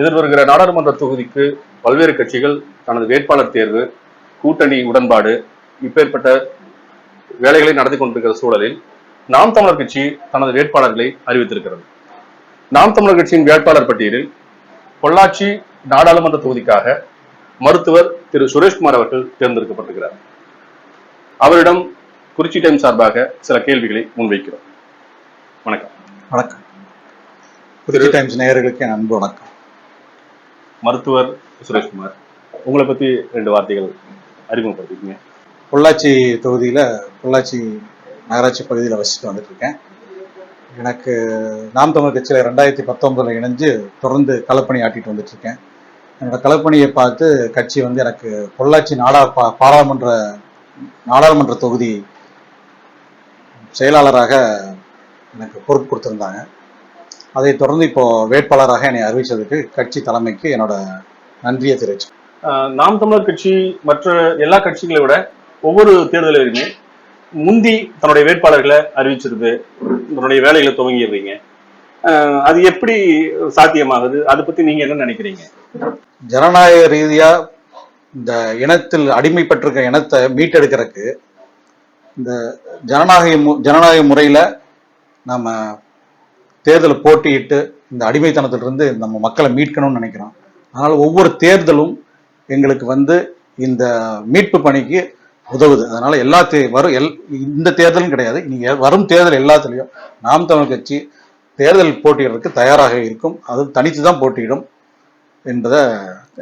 எதிர்வருகிற நாடாளுமன்ற தொகுதிக்கு பல்வேறு கட்சிகள் தனது வேட்பாளர் தேர்வு கூட்டணி உடன்பாடு இப்பேற்பட்ட வேலைகளை நடத்தி கொண்டிருக்கிற சூழலில் நாம் தமிழர் கட்சி தனது வேட்பாளர்களை அறிவித்திருக்கிறது. நாம் தமிழர் கட்சியின் வேட்பாளர் பட்டியலில் பொள்ளாச்சி நாடாளுமன்ற தொகுதிக்காக மருத்துவர் திரு. சுரேஷ்குமார் அவர்கள் தேர்ந்தெடுக்கப்பட்டிருக்கிறார். அவரிடம் குறிச்சி டைம் சார்பாக சில கேள்விகளை முன்வைக்கிறோம். வணக்கம். வணக்கம். குறிச்சி டைம்ஸ் நேயர்களுக்கு என் அன்பு வணக்கம். மருத்துவர் சுரேஷ்குமார். உங்களை பத்தி ரெண்டு வார்த்தைகள் அறிமுகப்படுத்திக்கங்க. பொள்ளாச்சி தொகுதியில் பொள்ளாச்சி நகராட்சி பகுதியில் வசித்து வந்துட்டு இருக்கேன் எனக்கு நாம் தமிழ் கட்சியில் ரெண்டாயிரத்தி பத்தொன்பதில் இணைஞ்சு தொடர்ந்து களப்பணி ஆட்டிட்டு வந்துட்டு இருக்கேன் என்னோட களப்பணியை பார்த்து கட்சி வந்து எனக்கு பொள்ளாச்சி நாடா பா பாராளுமன்ற நாடாளுமன்ற தொகுதி செயலாளராக எனக்கு பொறுப்பு கொடுத்துருந்தாங்க. அதை தொடர்ந்து இப்போ வேட்பாளராக என்னை அறிவித்ததுக்கு கட்சி தலைமைக்கு என்னோட நன்றியை தெரிவிச்சு நாம் தமிழர் கட்சி மற்ற எல்லா கட்சிகளை விட ஒவ்வொரு தேர்தலிலுமே முந்தி தன்னுடைய வேட்பாளர்களை அறிவிச்சிருது தன்னுடைய வேலைகளை துவங்கிடுறீங்க. அது எப்படி சாத்தியமாகுது? அதை பத்தி நீங்க என்ன நினைக்கிறீங்க? ஜனநாயக ரீதியா இந்த இனத்தில் அடிமைப்பட்டிருக்க இனத்தை மீட்டெடுக்கிறதுக்கு இந்த ஜனநாயக ஜனநாயக முறையில நம்ம தேர்தலை போட்டியிட்டு இந்த அடிமைத்தனத்திலிருந்து நம்ம மக்களை மீட்கணும்னு நினைக்கிறோம். அதனால் ஒவ்வொரு தேர்தலும் எங்களுக்கு வந்து இந்த மீட்பு பணிக்கு உதவுது. அதனால எல்லா தே வரும் எல் இந்த தேர்தலும் கிடையாது. நீங்க வரும் தேர்தல் எல்லாத்துலேயும் நாம் தமிழ் கட்சி தேர்தல் போட்டியிடறதுக்கு தயாராக இருக்கும். அது தனித்து தான் போட்டியிடும் என்பதை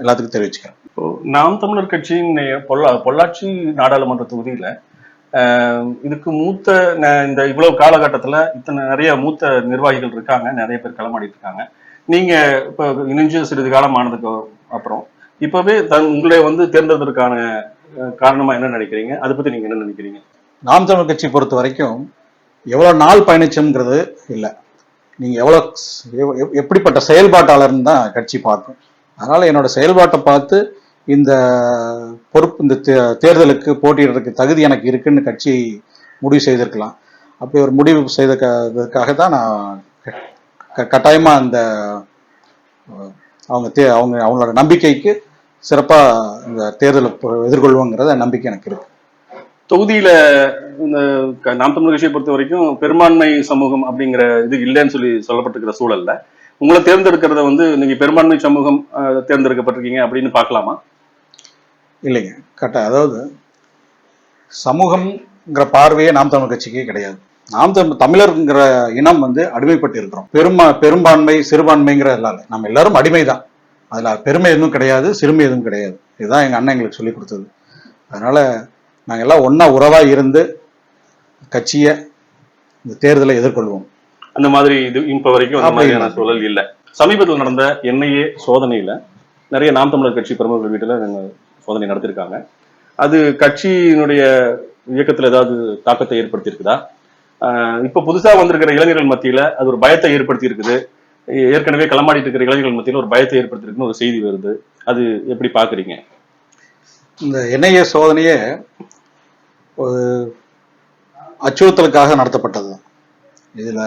எல்லாத்துக்கும் தெரிவிச்சுக்கிறேன். இப்போ நாம் தமிழர் கட்சியின் பொள்ளா பொள்ளாச்சி நாடாளுமன்ற தொகுதியில் இதுக்கு மூத்த ந- இந்த இவ்வளவு காலகட்டத்தில் இத்தனை நிறைய மூத்த நிர்வாகிகள் இருக்காங்க நிறைய பேர் களமாடிட்டு இருக்காங்க. நீங்க இப்போ இணைஞ்சு சிறிது காலம் ஆனதுக்கு அப்புறம் இப்பவே தன் உங்களை வந்து தேர்ந்தெடுத்ததற்கான காரணமாக காரணமா என்ன நினைக்கிறீங்க? அதை பத்தி நீங்க என்ன நினைக்கிறீங்க? நாம் தமிழ் கட்சி பொறுத்த வரைக்கும் எவ்வளோ நாள் பயணிச்சோங்கிறது இல்லை. நீங்கள் எவ்வளோ எப்படிப்பட்ட செயல்பாட்டாளர்னு தான் கட்சி பார்க்கும். அதனால் என்னோட செயல்பாட்டை பார்த்து இந்த பொறுப்பு இந்த தே- தேர்தலுக்கு போட்டியிடுறதுக்கு தகுதி எனக்கு இருக்குன்னு கட்சி முடிவு செய்திருக்கலாம். அப்படி ஒரு முடிவு செய்ததுக்காக தான் நான் க- கட்டாயமா அந்த அவங்க தே அவங்க அவங்களோட நம்பிக்கைக்கு சிறப்பாக இந்த தேர்தலை எதிர்கொள்வோங்கிறத நம்பிக்கை எனக்கு இருக்கு. தொகுதியில இந்த நாம் தமிழ் கட்சியை பொறுத்த வரைக்கும் பெரும்பான்மை சமூகம் அப்படிங்கிற இது இல்லைன்னு சொல்லி சொல்லப்பட்டிருக்கிற சூழல்ல உங்களை தேர்ந்தெடுக்கிறத வந்து நீங்க பெரும்பான்மை சமூகம் தேர்ந்தெடுக்கப்பட்டிருக்கீங்க அப்படின்னு பார்க்கலாமா? இல்லைங்க கரெக்டாக அதாவது சமூகம்ங்கிற பார்வையே நாம் தமிழ் கட்சிக்கே கிடையாது. நாம் தமிழ் தமிழர்ங்கிற இனம் வந்து அடிமைப்பட்டு இருக்கிறோம் பெருமா பெரும்பான்மை சிறுபான்மைங்கிற எல்லாம். நம்ம எல்லாரும் அடிமை தான் அதில் பெருமை எதுவும் கிடையாது சிறுமை எதுவும் கிடையாது. இதுதான் எங்கள் அண்ணன் எங்களுக்கு சொல்லி கொடுத்தது. அதனால நாங்கள் எல்லாம் ஒன்றா உறவாக இருந்து கட்சியை இந்த தேர்தலை எதிர்கொள்வோம். அந்த மாதிரி இது இப்ப வரைக்கும் அந்த மாதிரியான. சூழல் இல்ல. சமீபத்தில் நடந்த என்ஐஏ சோதனையில நிறைய நாம் தமிழர் கட்சி பிரமுகர்கள் வீட்டுல சோதனை நடத்திருக்காங்க. அது கட்சியினுடைய இயக்கத்தில் ஏதாவது தாக்கத்தை ஏற்படுத்தியிருக்குதா? இப்போ புதுசாக புதுசா வந்திருக்கிற இளைஞர்கள் மத்தியில அது ஒரு பயத்தை ஏற்படுத்தி இருக்குது ஏற்கனவே களமாடிட்டு இருக்கிற இளைஞர்கள் மத்தியில் ஒரு பயத்தை ஏற்படுத்தியிருக்குன்னு ஒரு செய்தி வருது. அது எப்படி பார்க்குறீங்க இந்த என்ஐஏ சோதனையே ஒரு அச்சுறுத்தலுக்காக நடத்தப்பட்டது. இதில்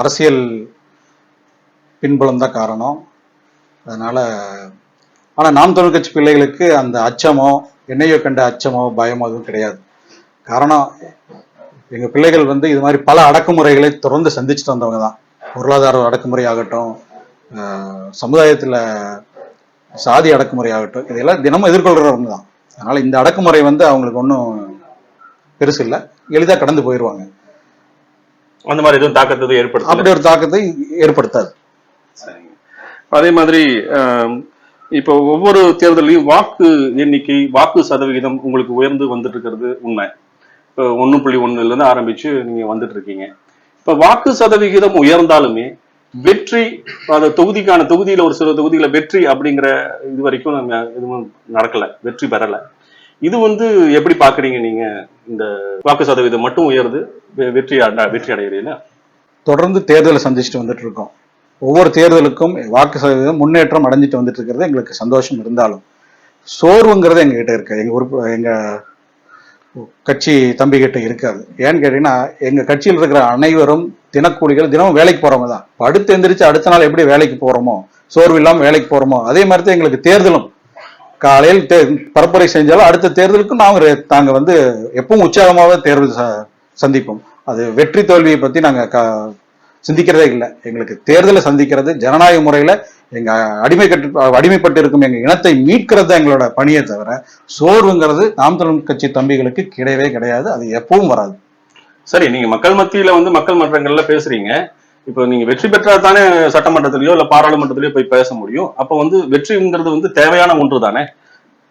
அரசியல் பின்புலம் தான் காரணம். அதனால ஆனால் நாம் தமிழ் கட்சி பிள்ளைகளுக்கு அந்த அச்சமோ எண்ணெயோ கண்ட அச்சமோ பயமோ எதுவும் கிடையாது. காரணம் எங்கள் பிள்ளைகள் வந்து இது மாதிரி பல அடக்குமுறைகளை தொடர்ந்து சந்திச்சுட்டு வந்தவங்க தான். பொருளாதார அடக்குமுறை ஆகட்டும் சமுதாயத்தில் சாதி அடக்குமுறை ஆகட்டும் இதெல்லாம் தினமும் எதிர்கொள்கிறவங்க தான். அதனால இந்த அடக்குமுறை வந்து அவங்களுக்கு ஒன்றும் பெருசு இல்லை. எளிதாக கடந்து போயிடுவாங்க அந்த மாதிரி எதுவும் தாக்கத்தை எதுவும் ஏற்படுத்தல? அப்படி ஒரு தாக்கத்தை ஏற்படுத்தாது. அதே மாதிரி இப்போ ஒவ்வொரு தேர்தலையும் வாக்கு எண்ணிக்கை வாக்கு சதவிகிதம் உங்களுக்கு உயர்ந்து வந்துட்டு இருக்கிறது உண்மை. இப்போ ஒன்று புள்ளி ஒண்ணுல இருந்து ஆரம்பிச்சு நீங்க வந்துட்டு இருக்கீங்க இப்போ வாக்கு சதவிகிதம் உயர்ந்தாலுமே வெற்றி அந்த தொகுதிக்கான தொகுதியில ஒரு சில தொகுதியில வெற்றி அப்படிங்கிற இது வரைக்கும் நம்ம எதுவும் நடக்கல வெற்றி பெறல. இது வந்து எப்படி பாக்குறீங்க நீங்க? இந்த வாக்கு சதவீதம் மட்டும் உயருது வெ- வெற்றி வெற்றி அடைகிறீங்க தொடர்ந்து தேர்தலை சந்திச்சுட்டு வந்துட்டு இருக்கோம் ஒவ்வொரு தேர்தலுக்கும் வாக்கு சதவீதம் முன்னேற்றம் அடைஞ்சிட்டு வந்துட்டு இருக்கிறது எங்களுக்கு சந்தோஷம் இருந்தாலும். சோர்வுங்கிறது எங்ககிட்ட இருக்கு எங்க உறுப்பு எங்க கட்சி தம்பி கிட்ட இருக்காது. ஏன்னு கேட்டீங்கன்னா எங்க கட்சியில் இருக்கிற அனைவரும் தினக்கூலிகள் தினமும் வேலைக்கு போறவங்க தான். அடுத்து எந்திரிச்சு அடுத்த நாள் எப்படி வேலைக்கு போறோமோ சோர்வு இல்லாம வேலைக்கு போறோமோ அதே மாதிரி தான் எங்களுக்கு தேர்தலும். காலையில் தே பரப்புரை செஞ்சாலும் அடுத்த தேர்தலுக்கும் நாங்கள் நாங்கள் வந்து எப்பவும் உற்சாகமாக தேர்வு ச- சந்திப்போம். அது வெற்றி தோல்வியை பத்தி நாங்க க- சிந்திக்கிறதே இல்லை. எங்களுக்கு தேர்தலை சந்திக்கிறது ஜனநாயக முறையில எங்க அடிமை கட்டு அடிமைப்பட்டு இருக்கும் எங்க இனத்தை மீட்கிறது தான் எங்களோட பணியே தவிர சோர்வுங்கிறது நாம் தமிழ் கட்சி தம்பிகளுக்கு கிடையவே கிடையாது. அது எப்பவும் வராது. சரி நீங்க மக்கள் மத்தியில வந்து மக்கள் மன்றங்கள்ல பேசுறீங்க. இப்போ நீங்க வெற்றி பெற்றா தானே சட்டமன்றத்திலயோ இல்ல பாராளுமன்றத்திலயோ போய் பேச முடியும். அப்ப வந்து வெற்றிங்கிறது வந்து தேவையான ஒன்று தானே?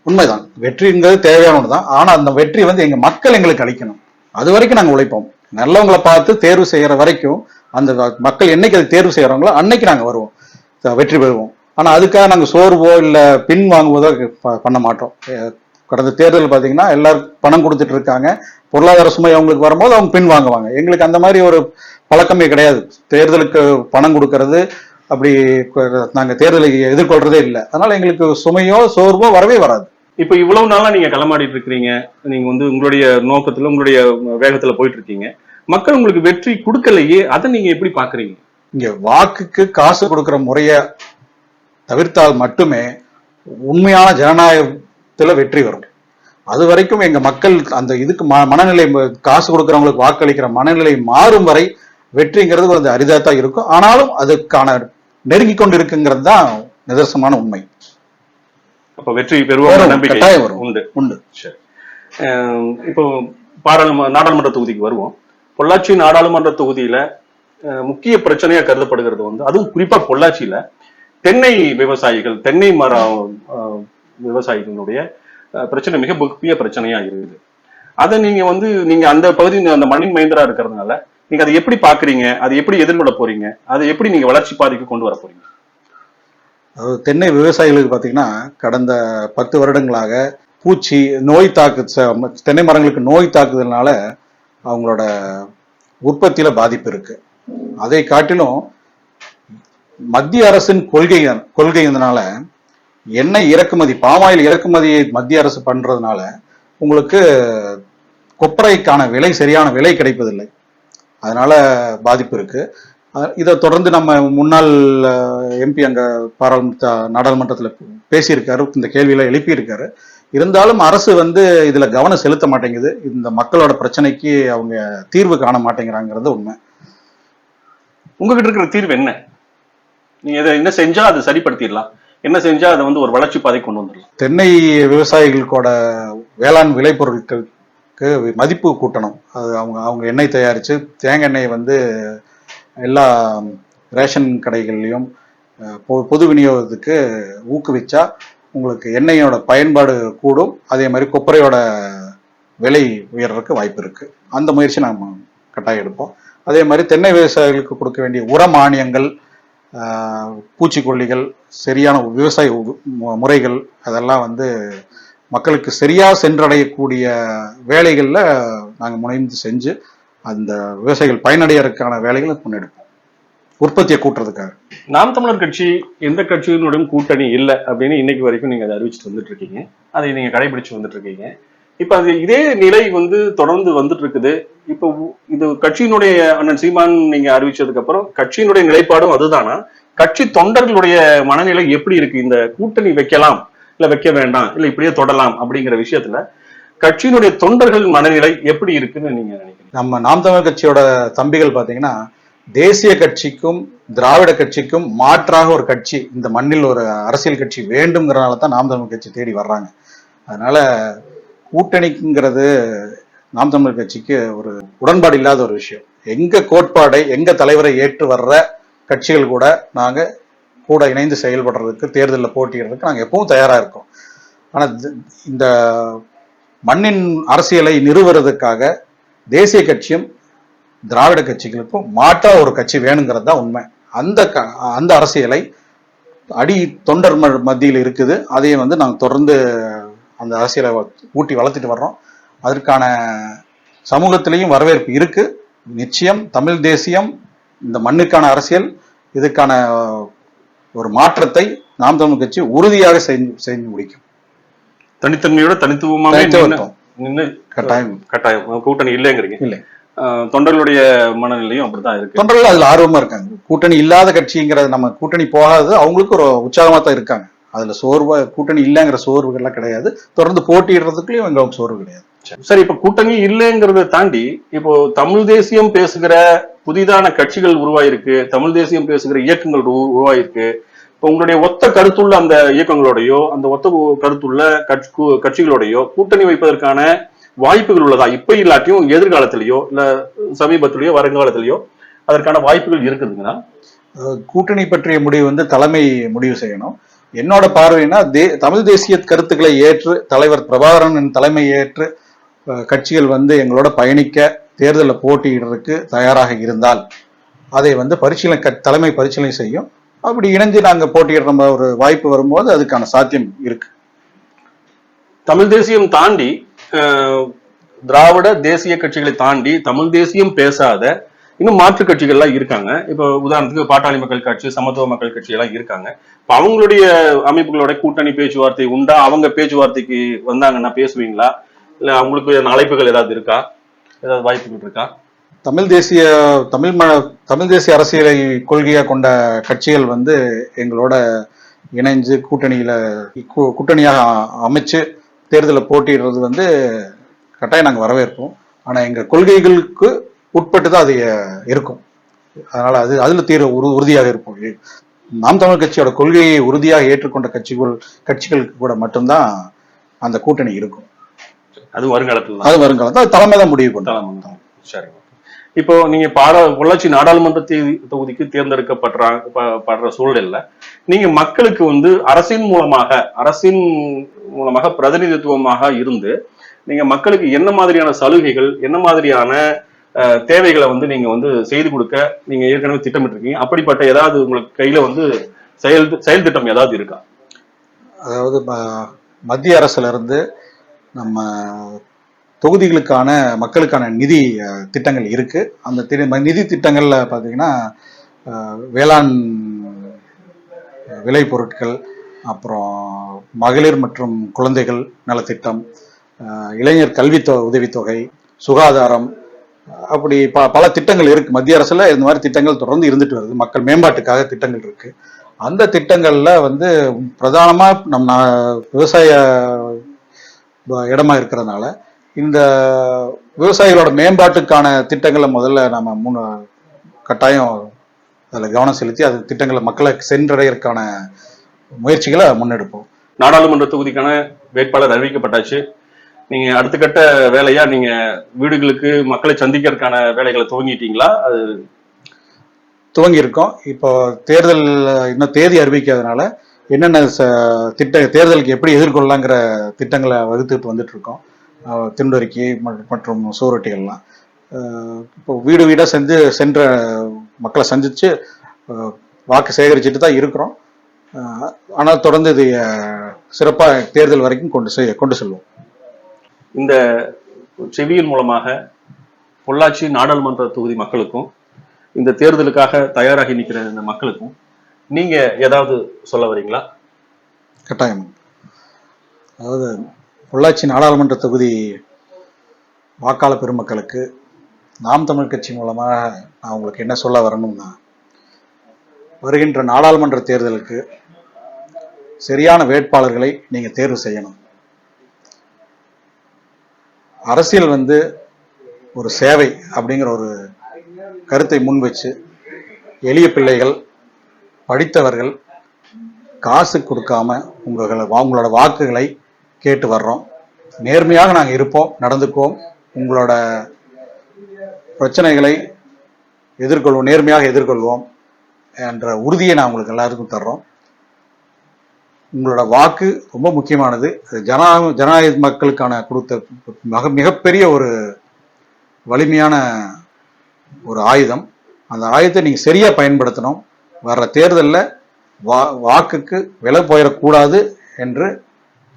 உண்மைதான். வெற்றிங்கிறது தேவையான ஒன்று தான். ஆனா அந்த வெற்றி வந்து எங்க மக்கள் எங்களுக்கு அளிக்கணும். அது வரைக்கும் நாங்க உழைப்போம். நல்லவங்களை பார்த்து தேர்வு செய்யற வரைக்கும் அந்த மக்கள் என்னைக்கு அதை தேர்வு செய்கிறாங்களோ அன்னைக்கு நாங்கள் வருவோம். வெற்றி பெறுவோம். ஆனால் அதுக்காக நாங்கள் சோர்வோ இல்லை பின் வாங்குவதோ ப- பண்ண மாட்டோம். கடந்த தேர்தல் பார்த்தீங்கன்னா எல்லாரும் பணம் கொடுத்துட்டு இருக்காங்க. பொருளாதார சுமை அவங்களுக்கு வரும்போது அவங்க பின் வாங்குவாங்க. எங்களுக்கு அந்த மாதிரி ஒரு பழக்கமே கிடையாது. தேர்தலுக்கு பணம் கொடுக்கறது அப்படி நாங்கள் தேர்தலை எதிர்கொள்றதே இல்லை. அதனால எங்களுக்கு சுமையோ சோர்வோ வரவே வராது. இப்போ இவ்வளவு நாளா நீங்க களமாடிட்டு இருக்கிறீங்க. நீங்க வந்து உங்களுடைய நோக்கத்துல உங்களுடைய வேகத்துல போயிட்டு இருக்கீங்க. மக்கள் உங்களுக்கு வெற்றி கொடுக்கலையே அதை நீங்க எப்படி பாக்குறீங்க இங்க வாக்குக்கு காசு கொடுக்கிற முறைய தவிர்த்தால் மட்டுமே உண்மையான ஜனநாயகத்துல வெற்றி வரும். அது வரைக்கும் எங்க மக்கள் அந்த இதுக்கு மனநிலை காசு கொடுக்கறவங்களுக்கு வாக்களிக்கிற மனநிலை மாறும் வரை வெற்றிங்கிறது கொஞ்சம் அரிதா தான் இருக்கும். ஆனாலும் அதுக்கான நெருங்கி கொண்டு இருக்குங்கிறது தான் நிதர்சனமான உண்மை. அப்ப வெற்றி பெறுவோம் கட்டாயம் வரும். உண்டு. உண்டு. இப்போ பாராளும நாடாளுமன்ற தொகுதிக்கு வருவோம். பொள்ளாச்சி நாடாளுமன்ற தொகுதியில முக்கிய பிரச்சனையா கருதப்படுகிறது வந்து அதுவும் குறிப்பா பொள்ளாச்சியில தென்னை விவசாயிகள் தென்னை மரம் விவசாயிகளுடைய பிரச்சனை மிக முக்கிய பிரச்சனையா இருக்குது. அதை நீங்க வந்து நீங்க அந்த பகுதி அந்த மண்ணின் மைந்தரா இருக்கிறதுனால நீங்க அதை எப்படி பாக்குறீங்க அதை எப்படி எதிர்கொள்ள போறீங்க? அதை எப்படி நீங்க வளர்ச்சி பாதைக்கு கொண்டு வர போறீங்க? அதாவது தென்னை விவசாயிகளுக்கு பார்த்தீங்கன்னா கடந்த பத்து வருடங்களாக பூச்சி நோய் தாக்கு தென்னை மரங்களுக்கு நோய் தாக்குதல்னால அவங்களோட உற்பத்தியில பாதிப்பு இருக்கு. அதை காட்டிலும் மத்திய அரசின் கொள்கை கொள்கையினால எண்ணெய் இறக்குமதி பாமாயில் இறக்குமதியை மத்திய அரசு பண்றதுனால உங்களுக்கு கொப்பரைக்கான விலை சரியான விலை கிடைப்பதில்லை. அதனால பாதிப்பு இருக்கு. இதை தொடர்ந்து நம்ம முன்னாள் எம்பி அங்க பாராளுமன்ற நாடாளுமன்றத்தில் பேசியிருக்காரு. இந்த கேள்வியில எழுப்பியிருக்காரு. இருந்தாலும் அரசு வந்து இதுல கவனம் செலுத்த மாட்டேங்குது. இந்த மக்களோட பிரச்சனைக்கு அவங்க தீர்வு காண மாட்டேங்கிறாங்கிறது உண்மை. உங்ககிட்ட இருக்கிற தீர்வு என்ன? நீங்க இதை என்ன செஞ்சா அதை சரிப்படுத்திடலாம். என்ன செஞ்சா அதை வந்து ஒரு வளர்ச்சி பாதை கொண்டு வந்துடலாம். தென்னை விவசாயிகளுக்கோட வேளாண் விளைபொருட்களுக்கு மதிப்பு கூட்டணும். அது அவங்க அவங்க எண்ணெய் தயாரித்து தேங்காய் எண்ணெய் வந்து எல்லா ரேஷன் கடைகள்லையும் பொ- பொது விநியோகத்துக்கு ஊக்குவிச்சா உங்களுக்கு எண்ணெயோட பயன்பாடு கூடும். அதே மாதிரி கொப்பரையோட விலை உயர்றதுக்கு வாய்ப்பு இருக்கு. அந்த முயற்சி நாம் கட்டாயம் எடுப்போம். அதே மாதிரி தென்னை விவசாயிகளுக்கு கொடுக்க வேண்டிய உர மானியங்கள் பூச்சிக்கொல்லிகள் சரியான விவசாய உ- முறைகள் அதெல்லாம் வந்து மக்களுக்கு சரியாக சென்றடையக்கூடிய வேலைகளில் நாங்கள் முனைந்து செஞ்சு அந்த விவசாயிகள் பயனடையறதுக்கான வேலைகளை முன்னெடுப்போம். உற்பத்தியை கூட்டுறதுக்காக. நாம் தமிழர் கட்சி எந்த கட்சியினுடன் கூட்டணி இல்லை அப்படின்னு இன்னைக்கு வரைக்கும் நீங்க அதை அறிவிச்சிட்டு வந்துட்டு இருக்கீங்க அதை நீங்க கடைபிடிச்சு வந்துட்டு இருக்கீங்க இப்ப அது இதே நிலை வந்து தொடர்ந்து வந்துட்டு இருக்குது இப்ப இது கட்சியினுடைய அண்ணன் சீமான் நீங்க அறிவிச்சதுக்கு அப்புறம் கட்சியினுடைய நிலைப்பாடும் அதுதானா? கட்சி தொண்டர்களுடைய மனநிலை எப்படி இருக்கு? இந்த கூட்டணி வைக்கலாம் இல்ல வைக்க வேண்டாம் இல்ல இப்படியே தொடரலாம் அப்படிங்கிற விஷயத்துல கட்சியினுடைய தொண்டர்கள் மனநிலை எப்படி இருக்குன்னு நீங்க நினைக்கிறீங்க? நம்ம நாம் தமிழர் கட்சியோட தம்பிகள் பாத்தீங்கன்னா தேசிய கட்சிக்கும் திராவிட கட்சிக்கும் மாற்றாக ஒரு கட்சி இந்த மண்ணில் ஒரு அரசியல் கட்சி வேண்டும்ங்கிறனால தான் நாம் தமிழ் கட்சி தேடி வர்றாங்க. அதனால கூட்டணிங்கிறது நாம் தமிழ் கட்சிக்கு ஒரு உடன்பாடு இல்லாத ஒரு விஷயம். எங்க கோட்பாடை எங்க தலைவரை ஏற்று வர்ற கட்சிகள் கூட நாங்க கூட இணைந்து செயல்படுறதுக்கு தேர்தலில் போட்டிடுறதுக்கு நாங்கள் எப்பவும் தயாராக இருக்கோம். ஆனால் இந்த மண்ணின் அரசியலை நிறுவுறதுக்காக தேசிய கட்சியும் திராவிட கட்சிகளுக்கும் மாற்றா ஒரு கட்சி வேணுங்கிறது தான் உண்மை. அந்த க- அந்த அரசியலை அடி தொண்டர் மத்தியில் இருக்குது. அதையும் வந்து நாங்கள் தொடர்ந்து அந்த அரசியலை ஊட்டி வளர்த்துட்டு வர்றோம். அதற்கான சமூகத்திலையும் வரவேற்பு இருக்கு. நிச்சயம் தமிழ் தேசியம் இந்த மண்ணுக்கான அரசியல் இதுக்கான ஒரு மாற்றத்தை நாம் தமிழ் கட்சி உறுதியாக செஞ்சு செஞ்சு முடிக்கும். தனித்தன்மையோட. நின்னு கட்டாயம். கட்டாயம். கூட்டணி இல்லைங்கிறீங்க. இல்லை. தொண்டர்களுடைய மனநிலையும் அப்படித்தான் இருக்கு. தொண்டர்கள் அதுல ஆர்வமா இருக்காங்க. கூட்டணி இல்லாத கட்சிங்கிறது நம்ம கூட்டணி போகாது அவங்களுக்கு ஒரு உற்சாகமா தான் இருக்காங்க. அதுல சோர்வா கூட்டணி இல்லைங்கிற சோர்வுகள்லாம் கிடையாது. தொடர்ந்து போட்டியிடுறதுக்குள்ளயும் எங்களுக்கு சோர்வு கிடையாது. சரி இப்ப கூட்டணி இல்லைங்கிறத தாண்டி இப்போ தமிழ் தேசியம் பேசுகிற புதிதான கட்சிகள் உருவாயிருக்கு தமிழ் தேசியம் பேசுகிற இயக்கங்கள் உரு- உருவாயிருக்கு. இப்போ உங்களுடைய ஒத்த கருத்துள்ள அந்த இயக்கங்களோடயோ அந்த ஒத்த கருத்துள்ள கட்சி- கட்சிகளோடயோ கூட்டணி வைப்பதற்கான வாய்ப்புகள் உள்ளதா? இப்ப இல்லாட்டியும் எதிர்காலத்திலேயோ இல்ல சமீபத்திலேயோ வருங்காலத்திலேயோ அதற்கான வாய்ப்புகள் இருக்குதுங்களா? அஹ் கூட்டணி பற்றிய முடிவு வந்து தலைமை முடிவு செய்யணும். என்னோட பார்வைனா தே தமிழ் தேசிய கருத்துக்களை ஏற்று தலைவர் பிரபாகரன் தலைமை ஏற்று கட்சிகள் வந்து எங்களோட பயணிக்க தேர்தலில் போட்டியிடுறதுக்கு தயாராக இருந்தால் அதை வந்து பரிசீலனை க- தலைமை பரிசீலனை செய்யும். அப்படி இணைஞ்சு நாங்க போட்டியிடுற ஒரு வாய்ப்பு வரும்போது அதுக்கான சாத்தியம் இருக்கு. தமிழ் தேசியம் தாண்டி திராவிட தேசிய கட்சிகளை தாண்டி தமிழ் தேசியம் பேசாத இன்னும் மாற்று கட்சிகள்லாம் இருக்காங்க. இப்போ உதாரணத்துக்கு பாட்டாளி மக்கள் கட்சி சமத்துவ மக்கள் கட்சி எல்லாம் இருக்காங்க. இப்போ அவங்களுடைய அமைப்புகளோட கூட்டணி பேச்சுவார்த்தை உண்டா? அவங்க பேச்சுவார்த்தைக்கு வந்தாங்கன்னா பேசுவீங்களா? இல்ல அவங்களுக்கு அழைப்புகள் ஏதாவது இருக்கா? ஏதாவது வாய்ப்புகள் இருக்கா? தமிழ் தேசிய தமிழ் ம தமிழ் தேசிய அரசியலை கொள்கையாக கொண்ட கட்சிகள் வந்து எங்களோட இணைஞ்சு கூட்டணியில கூட்டணியாக அமைச்சு தேர்தலில் போட்டியிடுறது வந்து கட்டாயம் நாங்கள் வரவேற்போம். ஆனா எங்க கொள்கைகளுக்கு உட்பட்டு தான் அது இருக்கும். அதனால அது அதுல தீர உறு உறுதியாக இருப்போம். நாம் தமிழ் கட்சியோட கொள்கையை உறுதியாக ஏற்றுக்கொண்ட கட்சிகள் கட்சிகளுக்கு கூட மட்டும்தான் அந்த கூட்டணி இருக்கும். அது வருங்காலத்துல அது வருங்காலத்தில் அது தலைமை தான் முடிவு பண்ணுறோம் தலைமை சரி. இப்போ நீங்க பாட பொள்ளாச்சி நாடாளுமன்ற தொகுதிக்கு தேர்ந்தெடுக்கப்படுற ப- படுற சூழல்ல நீங்க மக்களுக்கு வந்து அரசின் மூலமாக அரசின் மூலமாக பிரதிநிதித்துவமாக இருந்து நீங்க மக்களுக்கு என்ன மாதிரியான சலுகைகள் என்ன மாதிரியான தேவைகளை வந்து நீங்க வந்து செய்து கொடுக்க நீங்க ஏற்கனவே திட்டமிட்டிருக்கீங்க அப்படிப்பட்ட ஏதாவது உங்களுக்கு கையில வந்து செயல் செயல் திட்டம் ஏதாவது இருக்கா? அதாவது மத்திய அரசுல இருந்து நம்ம தொகுதிகளுக்கான மக்களுக்கான நிதி திட்டங்கள் இருக்கு. அந்த நிதி திட்டங்கள்ல பாத்தீங்கன்னா வேளாண் விலை பொருட்கள் அப்புறம் மகளிர் மற்றும் குழந்தைகள் நலத்திட்டம் இளைஞர் கல்வி தொ- உதவித்தொகை சுகாதாரம் அப்படி ப பல திட்டங்கள் இருக்கு. மத்திய அரசுல இந்த மாதிரி திட்டங்கள் தொடர்ந்து இருந்துட்டு வருது. மக்கள் மேம்பாட்டுக்காக திட்டங்கள் இருக்கு. அந்த திட்டங்கள்ல வந்து பிரதானமா நம் விவசாய இடமா இருக்கிறதுனால இந்த விவசாயிகளோட மேம்பாட்டுக்கான திட்டங்களை முதல்ல நம்ம மூணு கட்டாயம் அதில் கவனம் செலுத்தி அது திட்டங்களை மக்களை சென்றடையறதுக்கான முயற்சிகளை முன்னெடுப்போம். நாடாளுமன்ற தொகுதிக்கான வேட்பாளர் அறிவிக்கப்பட்டாச்சு. நீங்க அடுத்த கட்ட வேலையா நீங்க வீடுகளுக்கு மக்களை சந்திக்கிறதுக்கான வேலைகளை துவங்கிட்டீங்களா? அது துவங்கி இருக்கோம் இப்போ தேர்தல் இன்னும் தேதி அறிவிக்காதனால என்னென்ன திட்ட தேர்தலுக்கு எப்படி எதிர்கொள்ளலாங்கிற திட்டங்களை வகுத்துட்டு வந்துட்டு இருக்கோம். ம- மற்றும் சுவரொட்டிகள்லாம் இப்போ வீடு வீடாக சென்று சென்ற மக்களை சந்திச்சு அஹ் வாக்கு சேகரிச்சுட்டு தான் இருக்கிறோம். ஆனால் தொடர்ந்து இது சிறப்பாக தேர்தல் வரைக்கும் கொண்டு செய் கொண்டு செல்வோம். இந்த செவியின் மூலமாக பொள்ளாச்சி நாடாளுமன்ற தொகுதி மக்களுக்கும் இந்த தேர்தலுக்காக தயாராகி நிற்கிற இந்த மக்களுக்கும் நீங்க ஏதாவது சொல்ல வரீங்களா? கட்டாயம். அதாவது பொள்ளாச்சி நாடாளுமன்ற தொகுதி வாக்காளர் பெருமக்களுக்கு நாம் தமிழ் கட்சி மூலமாக நான் உங்களுக்கு என்ன சொல்ல வரணும்னா வருகின்ற நாடாளுமன்ற தேர்தலுக்கு சரியான வேட்பாளர்களை நீங்கள் தேர்வு செய்யணும். அரசியல் வந்து ஒரு சேவை அப்படிங்கிற ஒரு கருத்தை முன் வச்சு எளிய பிள்ளைகள் படித்தவர்கள் காசு கொடுக்காம உங்களோட உங்களோட வாக்குகளை கேட்டு வர்றோம். நேர்மையாக நாங்கள் இருப்போம் நடந்துக்குவோம். உங்களோட பிரச்சனைகளை எதிர்கொள்வோம் நேர்மையாக எதிர்கொள்வோம் என்ற உறுதியை நான் உங்களுக்கு எல்லாருக்கும் தர்றோம். உங்களோட வாக்கு ரொம்ப முக்கியமானது. அது ஜனநாயக ஜனநாயக மக்களுக்கான கொடுத்த மிக மிகப்பெரிய ஒரு வலிமையான ஒரு ஆயுதம். அந்த ஆயுதத்தை நீங்கள் சரியாக பயன்படுத்தணும். வர்ற தேர்தலில் வா வாக்குக்கு விலை போயிடக்கூடாது என்று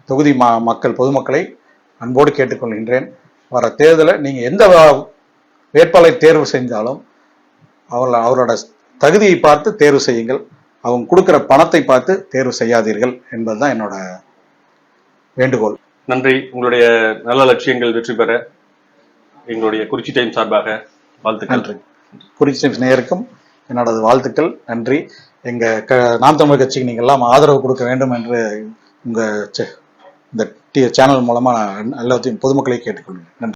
தொகுதி மா மக்கள் பொதுமக்களை அன்போடு கேட்டுக்கொள்கின்றேன். வர தேர்தலை நீங்கள் எந்த வேட்பாளரை தேர்வு செஞ்சாலும் அவர்கள் அவரோட தகுதியை பார்த்து தேர்வு செய்யுங்கள். அவங்க கொடுக்குற பணத்தை பார்த்து தேர்வு செய்யாதீர்கள் என்பதுதான் என்னோட வேண்டுகோள். நன்றி. உங்களுடைய நல்ல லட்சியங்கள் வெற்றி பெற எங்களுடைய குறிச்சி டைம் சார்பாக வாழ்த்துக்கள். நன்றி. குறிச்சி நேயருக்கும் என்னோட வாழ்த்துக்கள். நன்றி. எங்க க நாம் தமிழர் கட்சிக்கு நீங்க எல்லாம் ஆதரவு கொடுக்க வேண்டும் என்று உங்க செ- இந்த சேனல் மூலமா எல்லாத்தையும் பொதுமக்களை கேட்டுக்கொள்கிறேன். நன்றி.